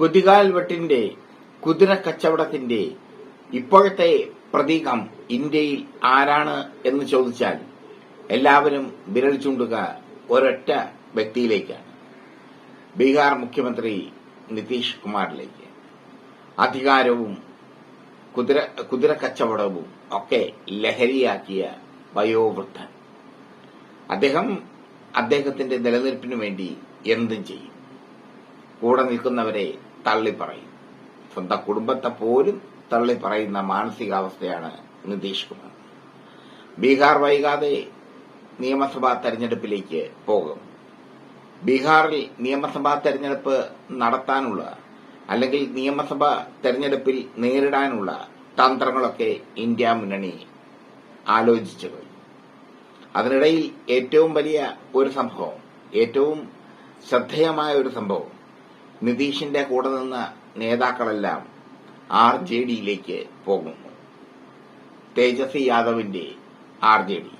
കുതികാൽ വെട്ടിന്റെ കുതിര കച്ചവടത്തിന്റെ ഇപ്പോഴത്തെ പ്രതീകം ഇന്ത്യയിൽ ആരാണ് എന്ന് ചോദിച്ചാൽ എല്ലാവരും വിരൽ ചൂണ്ടുക ഒരൊറ്റ വ്യക്തിയിലേക്കാണ്. ബീഹാർ മുഖ്യമന്ത്രി നിതീഷ് കുമാറിലേക്ക്. അധികാരവും കുതിര കുതിര കച്ചവടവും ഒക്കെ ലഹരിയാക്കിയ വയോവൃദ്ധൻ. അദ്ദേഹം അദ്ദേഹത്തിന്റെ നിലനിൽപ്പിനു വേണ്ടി എന്തും ചെയ്യും. കൂടെ നിൽക്കുന്നവരെ തള്ളിപ്പറയും. സ്വന്തം കുടുംബത്തെ പോലും തള്ളിപ്പറയുന്ന മാനസികാവസ്ഥയാണ് നിതീഷ് കുമാർ ബീഹാർ വൈകാതെ നിയമസഭാ തെരഞ്ഞെടുപ്പിലേക്ക് പോകും. ബീഹാറിൽ നിയമസഭാ തെരഞ്ഞെടുപ്പ് നടത്താനുള്ള അല്ലെങ്കിൽ നിയമസഭാ തെരഞ്ഞെടുപ്പിൽ നേരിടാനുള്ള തന്ത്രങ്ങളൊക്കെ ഇന്ത്യ മുന്നണി ആലോചിച്ചു കഴിഞ്ഞു. അതിനിടയിൽ ഏറ്റവും വലിയ ഒരു സംഭവം ഏറ്റവും ശ്രദ്ധേയമായ ഒരു സംഭവം നിതീഷിന്റെ കൂടെ നിന്ന നേതാക്കളെല്ലാം ആർ ജെ ഡിയിലേക്ക് പോകുന്നു. തേജസ്വി യാദവിന്റെ R J D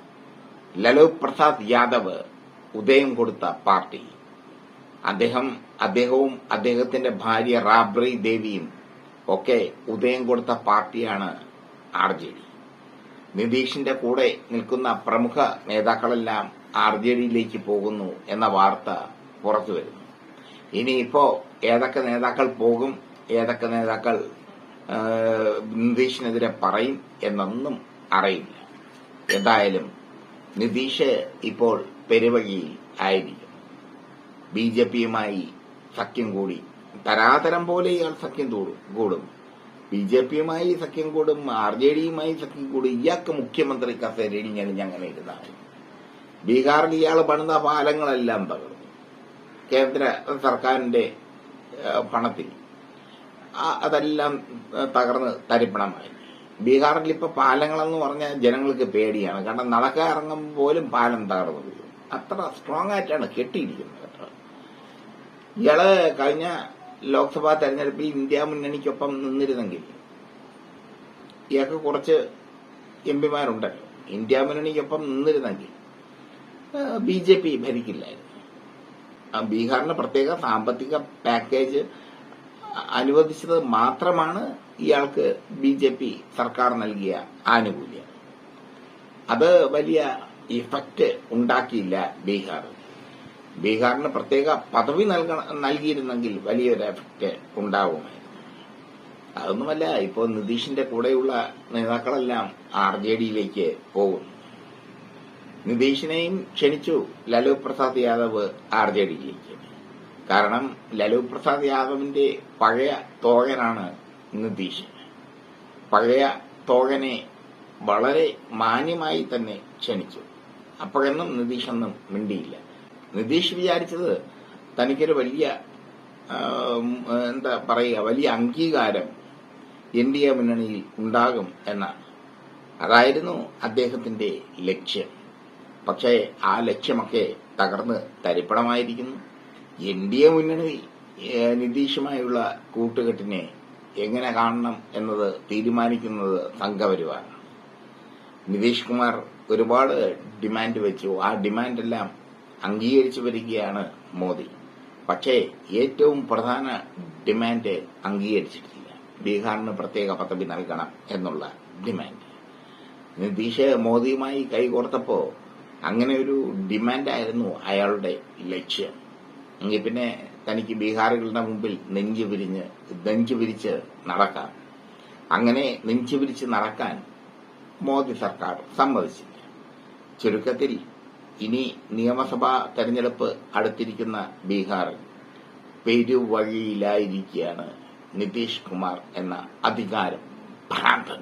Lalu Prasad Yadav ഉദയം കൊടുത്ത പാർട്ടി. അദ്ദേഹം അദ്ദേഹവും അദ്ദേഹത്തിന്റെ ഭാര്യ റാബ്രി ദേവിയും ഒക്കെ ഉദയം കൊടുത്ത പാർട്ടിയാണ് ആർ ജെ ഡി നിതീഷിന്റെ കൂടെ നിൽക്കുന്ന പ്രമുഖ നേതാക്കളെല്ലാം ആർ ജെ ഡിയിലേക്ക് പോകുന്നു എന്ന വാർത്ത പുറത്തു വരുന്നു ഇനിയിപ്പോ ഏതൊക്കെ നേതാക്കൾ പോകും ഏതൊക്കെ നേതാക്കൾ നിതീഷിനെതിരെ പറയും എന്നൊന്നും അറിയില്ല. എന്തായാലും നിതീഷ് ഇപ്പോൾ പെരുവഴിയിൽ ആയിരിക്കും. ബി ജെ പിയുമായി സഖ്യം കൂടി തരാതരം പോലെ ഇയാൾ സഖ്യം കൂടും. ബി ജെ പിയുമായി സഖ്യം കൂടും ആർ ജെ ഡിയുമായി സഖ്യം കൂടും ഇയാൾക്ക് മുഖ്യമന്ത്രി കസേരയിൽ ഞാൻ അങ്ങനെ ഇരുന്നാൽ ബീഹാറിൽ ഇയാൾ പണിത പാലങ്ങളെല്ലാം തകർന്നു. കേന്ദ്ര സർക്കാരിന്റെ പണത്തിൽ. അതെല്ലാം തകർന്ന് തരിപ്പണമായി. ബീഹാറിൽ ഇപ്പൊ പാലങ്ങളെന്ന് പറഞ്ഞാൽ ജനങ്ങൾക്ക് പേടിയാണ്. കാരണം നടക്കാൻ ഇറങ്ങുമ്പോൾ പോലും പാലം തകർന്നു അത്ര സ്ട്രോങ് ആയിട്ടാണ് കെട്ടിയിരിക്കുന്നത് കേട്ടോ. ഇയാൾ കഴിഞ്ഞ ലോക്സഭാ തെരഞ്ഞെടുപ്പിൽ ഇന്ത്യ മുന്നണിക്കൊപ്പം നിന്നിരുന്നെങ്കിൽ ഇയാൾക്ക് കുറച്ച് എം പിമാരുണ്ടല്ലോ. ഇന്ത്യ മുന്നണിക്കൊപ്പം നിന്നിരുന്നെങ്കിൽ ബി ജെ പി ഭരിക്കില്ലായിരുന്നു. ബീഹാറിന് പ്രത്യേക സാമ്പത്തിക പാക്കേജ് അനുവദിച്ചത് മാത്രമാണ് ഇയാൾക്ക് ബി ജെ പി സർക്കാർ നൽകിയ ആനുകൂല്യം. അത് വലിയ ഇഫക്റ്റ് ഉണ്ടാക്കിയില്ല ബീഹാർ. ബീഹാറിന് പ്രത്യേക പദവി നൽകിയിരുന്നെങ്കിൽ വലിയൊരു എഫക്റ്റ് ഉണ്ടാവുമായിരുന്നു. അതൊന്നുമല്ല ഇപ്പോൾ നിതീഷിന്റെ കൂടെയുള്ള നേതാക്കളെല്ലാം ആർ ജെ ഡിയിലേക്ക് പോകുന്നു. നിതീഷിനെയും ക്ഷണിച്ചു ലാലു പ്രസാദ് യാദവ് ആർ ജെ ഡിയിലേക്ക് കാരണം ലാലു പ്രസാദ് യാദവിന്റെ പഴയ തോഴനാണ് നിതീഷ്. പഴയ തോഴനെ വളരെ മാന്യമായി തന്നെ ക്ഷണിച്ചു. അപ്പോഴൊന്നും നിതീഷൊന്നും മിണ്ടിയില്ല. നിതീഷ് വിചാരിച്ചത് തനിക്കൊരു വലിയ എന്താ പറയുക വലിയ അംഗീകാരം എൻ ഡി എ മുന്നണിയിൽ ഉണ്ടാകും എന്നാണ്. അതായിരുന്നു അദ്ദേഹത്തിന്റെ ലക്ഷ്യം. പക്ഷേ ആ ലക്ഷ്യമൊക്കെ തകർന്ന് തരിപ്പണമായിരിക്കുന്നു. എൻ ഡി എ മുന്നണി നിതീഷുമായുള്ള കൂട്ടുകെട്ടിനെ എങ്ങനെ കാണണം എന്നത് തീരുമാനിക്കുന്നത് സംഘപരിവാറാണ് നിതീഷ് കുമാർ ഒരുപാട് ഡിമാൻഡ് വെച്ചു. ആ ഡിമാൻഡെല്ലാം അംഗീകരിച്ചു വരികയാണ് മോദി. പക്ഷേ ഏറ്റവും പ്രധാന ഡിമാൻഡ് അംഗീകരിച്ചിട്ടില്ല. ബീഹാറിന് പ്രത്യേക പദവി നൽകണം എന്നുള്ള ഡിമാൻഡ്. നിതീഷ് മോദിയുമായി കൈകോർത്തപ്പോ അങ്ങനെ ഒരു ഡിമാൻഡായിരുന്നു അയാളുടെ ലക്ഷ്യം. എങ്കിൽ പിന്നെ തനിക്ക് ബീഹാറുകളുടെ മുമ്പിൽ നെഞ്ചു വിരിഞ്ഞ് നെഞ്ചു വിരിച്ച് നടക്കാം. അങ്ങനെ നെഞ്ചു വിരിച്ച് നടക്കാൻ മോദി സർക്കാർ സമ്മതിച്ചില്ല. ചുരുക്കത്തിൽ ഇനി നിയമസഭാ തെരഞ്ഞെടുപ്പ് അടുത്തിരിക്കുന്ന ബീഹാറിൽ പെരുവഴിയിലായിരിക്കുകയാണ് നിതീഷ് കുമാർ എന്ന അധികാരം ഭ്രാന്തൻ.